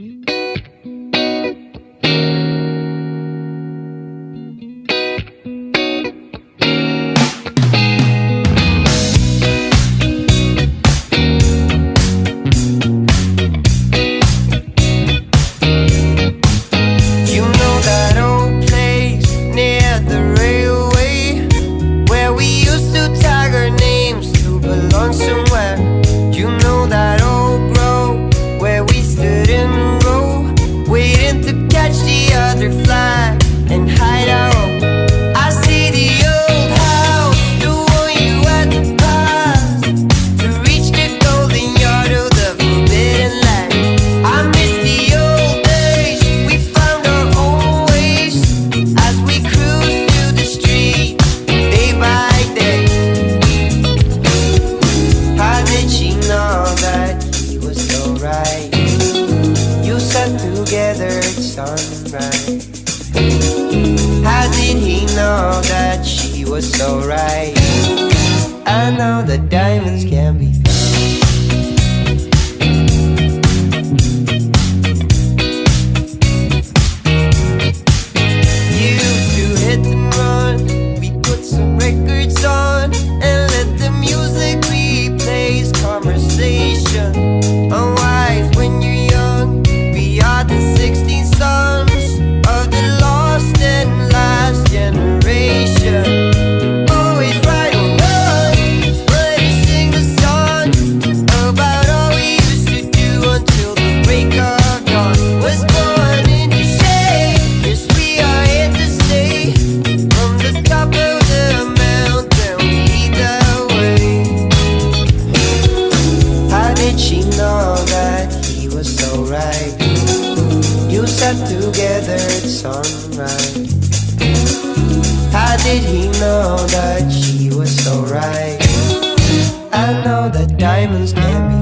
Música was so right? I know the diamonds can be found. used to hit and run. We put some records on and let the music replace conversation. Unwise alright. You sat together at sunrise. How did he know that she was so right? I know that diamonds can be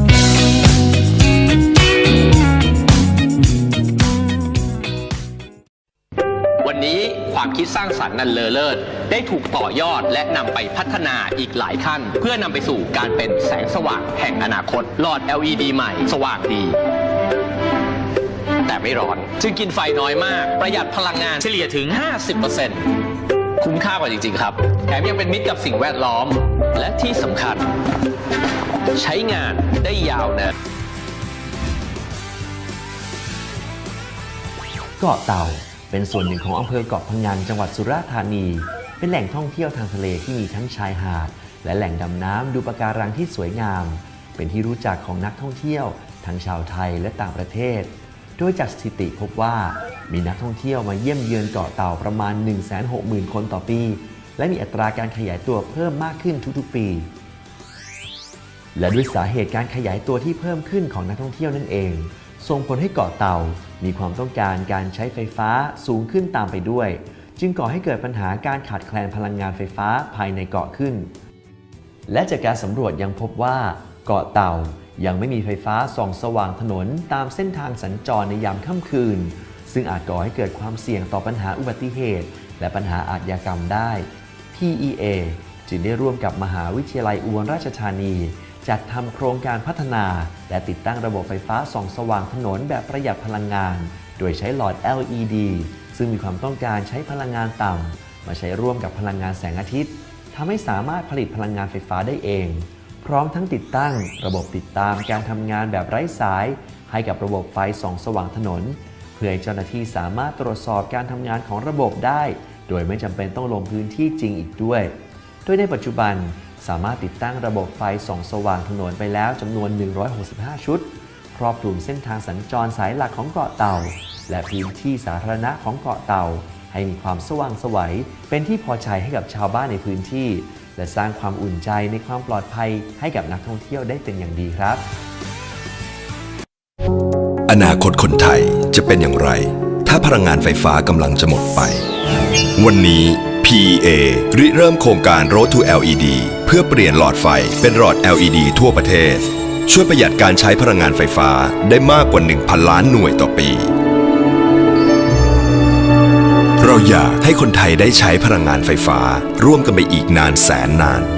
วันนี้ความคิดสร้างสรรค์นันเลอเลิศได้ถูกต่อยอดและนำไปพัฒนาอีกหลายขั้น เพื่อนำไปสู่การเป็นแสงสว่างแห่งอนาคตหลอด LED ใหม่สว่างดี แต่ไม่ร้อน จึงกินไฟน้อยมาก ประหยัดพลังงานเฉลี่ยถึง 50%คุ้มค่ากว่าจริง ๆ ครับ แถมยังเป็นมิตรกับสิ่งแวดล้อม และที่สำคัญ ใช้งานได้ยาวนานเกาะเต่าเป็นส่วนหนึ่งของอำเภอเกาะพะงันจังหวัดสุราษฎร์ธานี เป็นแหล่งท่องเที่ยวทางทะเลที่มีทั้งชายหาด และแหล่งดำน้ำดูปะการังที่สวยงาม เป็นที่รู้จักของนักท่องเที่ยว ทั้งชาวไทยและต่างประเทศ โดยจากสถิติพบว่ามีนักท่องเที่ยวมาเยี่ยมเยือนเกาะเต่าประมาณ 160,000 คนต่อปี และมีอัตราการขยายตัวเพิ่มมากขึ้นทุกๆปี และด้วยสาเหตุการขยายตัวที่เพิ่มขึ้นของนักท่องเที่ยวนั่นเอง ส่งผลให้เกาะเต่า มีความต้องการการใช้ไฟฟ้าสูงขึ้นตามไปด้วย จึงก่อให้เกิดปัญหาการขาดแคลนพลังงานไฟฟ้าภายในเกาะขึ้น และจากการสำรวจยังพบว่าเกาะเต่า ยังไม่มีไฟฟ้าส่องสว่างถนนตามเส้นทางสัญจรในยามค่ำคืน ซึ่งอาจก่อให้เกิดความเสี่ยงต่อปัญหาอุบัติเหตุ และปัญหาอาชญากรรมได้ PEA จึงได้ร่วมกับมหาวิทยาลัยอุบลราชธานี จัดทำโครงการพัฒนา และติดตั้งระบบไฟฟ้าส่องสว่างถนนแบบประหยัดพลังงาน โดยใช้หลอด LED ซึ่งมีความต้องการใช้พลังงานต่ำมาใช้ร่วมกับพลังงานแสงอาทิตย์ทำให้สามารถผลิตพลังงานไฟฟ้าได้เอง พร้อมทั้งติดตั้ง ระบบติดตามการทำงานแบบไร้สาย ให้กับระบบไฟส่องสว่างถนน เพื่อให้เจ้าหน้าที่สามารถตรวจสอบการทำงานของระบบได้ โดยไม่จำเป็นต้องลงพื้นที่จริงอีกด้วย โดยในปัจจุบันสามารถติดตั้งระบบไฟส่องสว่างถนนไปแล้วจำนวน 165 ชุด ครอบคลุมเส้นทางสัญจรสายหลักของเกาะเต่า และพื้นที่สาธารณะของเกาะเต่า ให้มีความสว่างสวัยเป็นที่พอใจให้กับชาวบ้านในพื้นที่ และสร้างความอุ่นใจในความปลอดภัยให้กับนักท่องเที่ยวได้เป็นอย่างดีครับ อนาคตคนไทยจะเป็นอย่างไร ถ้าพลังงานไฟฟ้ากำลังจะหมดไป วันนี้ PEA ริเริ่มโครงการ Road to LED เพื่อเปลี่ยนหลอดไฟเป็นหลอด LED ทั่วประเทศ ช่วยประหยัดการใช้พลังงานไฟฟ้าได้มากกว่า 1,000 ล้านหน่วยต่อปี เราอยากให้คนไทยได้ใช้พลังงานไฟฟ้า ร่วมกันไปอีกนานแสนนาน